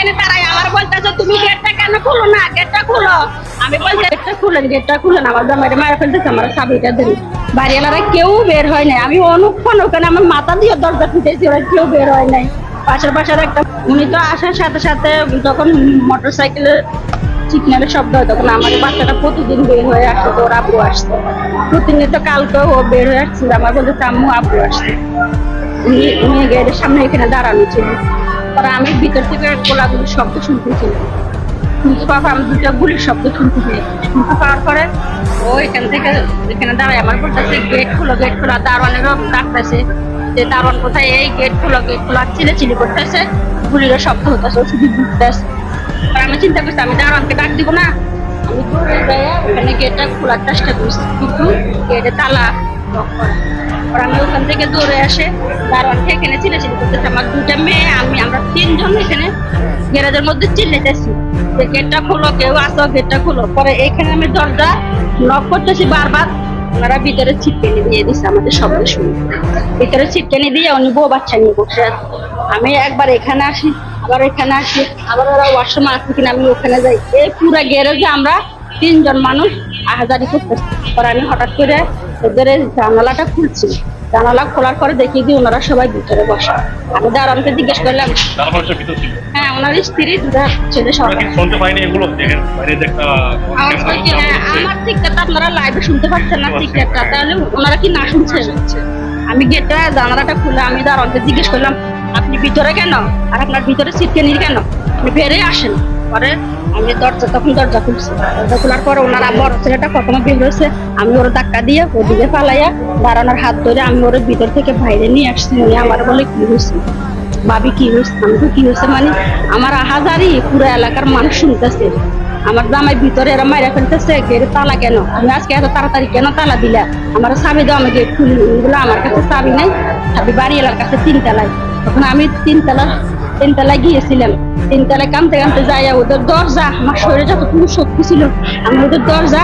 এখানে দাঁড়াই আমার বলতেছে, তুমি গেটটা কেন খুলো না? গেটটা খুলো। আমি বলছি, গেটটা খুলেন গেটটা খুলেন আমার মায়ের ফেলতেছে, আমার ধরি। বাড়িওয়ালারা কেউ বের হয় নাই। আমি অনুক্ষণ ওখানে আমার মাথা দিয়ে দরজা খুঁজেছি ওরা কেউ বের হয় নাই। পাশের পাশের একটা উনি তো আসার সাথে সাথে যখন মোটর সাইকেলের সিগন্যালের শব্দ হয়, তখন আমার বাচ্চাটা প্রতিদিন বের হয়ে আসতো তো ওর আব্বু আসতো। প্রতিনিয়ত কালকে ও বের হয়ে আসছিল। আমার বলতে আম্মু, আব্বু আসছে। উনি উনি গেটের সামনে এখানে দাঁড়ানো ছিল। পরে আমি ভিতর থেকে গোলাগুলির শব্দ শুনতেছিলাম শুনতে পাবো আমি দুটো গুলির শব্দ শুনতেছি শুনতে পাওয়ার পরে ও এখান থেকে এখানে দাঁড়ায়, আমার বলতেছে, গেট খুলো, গেট খোলা। দারোয়ানেরও ডাকতেছে যে, দারোয়ান কোথায়? এই গেট খুলো, গেট খোলা। চিলে চিলি করতেছে, গুলিরও শব্দ হতেছে, ও শুধু ঘুরতেছে। আর আমি চিন্তা করছি, আমি দারোয়ানকে ডাক দিব না। আমি ওখানে গেটটা খোলার চেষ্টা করছি। কিন্তু গেটে তালা lock করা। আর আমি ওখান থেকে দৌড়ে আসে। দারোয়ানকে এখানে চিলে করতেছে। আমার দুটা মেয়ে, আমি, আমরা তিনজন এখানে গ্যারেজের মধ্যে চিল্লেতেছি যে গেটটা খুলো, কেউ আসো গেটটা খুলো। পরে এখানে আমি দরজা লক করতেছি বারবার। ওনারা ভিতরে ছিটকেনি দিয়ে দিচ্ছে আমাদের শব্দ শুনে। ভিতরে ছিটকেনি দিয়ে উনি বউ বাচ্চা নিয়ে বসে আমি একবার এখানে আসি, আবার এখানে আসি, আবার ওরা ওয়াশরুম আসছে কিনা আমি ওখানে যাই। এই পুরা গ্যারেজে আমরা তিনজন মানুষ আহাজারি করতেছি। পরে আমি হঠাৎ করে ওদের জানালাটা খুলছি। জানালা খোলার পরে দেখি যে ওনারা সবাই ভিতরে বসা। আমি দাঁড়ানকে জিজ্ঞেস করলাম হ্যাঁ ওনার স্ত্রী দুটা ছেলে সবাই শুনতে পাইনি এগুলো? আওয়াজ করছে হ্যাঁ আমার আপনারা লাইভে শুনতে পাচ্ছেন না টিকটাটা তাহলে ওনারা কি না শুনছেন আমি গেটটা জানালাটা খুলে আমি দাঁড়ানকে জিজ্ঞেস করলাম আপনি ভিতরে কেন? আর আপনার ভিতরে সিটকেনির কেন? আপনি বেরিয়ে আসেন। পরে আমি দরজা, তখন দরজা খুলছি। দরজা খোলার পরে ওনারা বড় ছেলেটা প্রথমে বের হয়েছে। আমি ওর ধাক্কা দিয়ে ওদিকে পালাইয়া দাঁড়ানোর হাত ধরে আমি ওর ভিতর থেকে বাইরে নিয়ে আসছি। উনি আমার বলে, কি হয়েছে? ভাবি, কি হয়েছে? আমি তো কি হয়েছে মানে আমার হাজারি পুরো এলাকার মানুষ শুনতেছে। আমার জামাই ভিতরে এরা মাইরা ফেলতেছে গেট তালা কেন? আমি আজকে এত তাড়াতাড়ি কেন তালা দিলা? আমার চাবি দাও আমি গেট খুলি আমার কাছে চাবি নাই, চাবি বাড়ি এলার কাছে তিন তিনতলায়। তখন আমি তিন তিনতলা তিনতলায় গিয়েছিলাম তিনতলায় কামতে কামতে যাই ওদের দরজা, আমার শরীরে যতটুকু শক্তি ছিল, আমি ওদের দরজা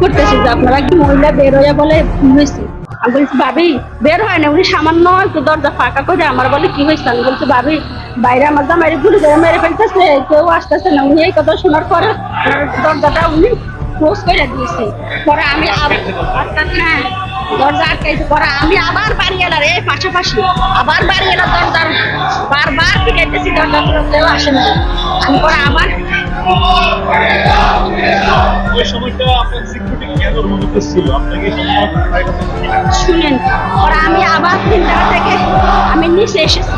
করতেছি যে আপনারা কি মহিলা বের বলে হয়েছে? আমি বলছি, ভাবি, বের হয় না। উনি সামান্য একটু দরজা ফাঁকা করে আমার বলে কি হয়েছে? আমি বলছি, ভাবি, বাইরে আমার জামাইরে গুলি করে মেরে ফেলতেছে, কেউ আসতেছে না। উনি এই কথা শোনার পরে দরজাটা উনি ক্লোজ করে দিয়েছে। পরে আমি দরজা আটকাইছে। পরে আমি আবার বাড়ি এলার এই পাশাপাশি, আবার বাড়ি এলার দরজার বারবার দরজা কেউ আসে না। আমি পরে আবার ওই সময়টা আপনার সিকিউরিটি কেন অনুমতি ছিল আপনাকে শুনেন ওরা আমি আবার তিনটা থেকে আমি নিচে এসেছি।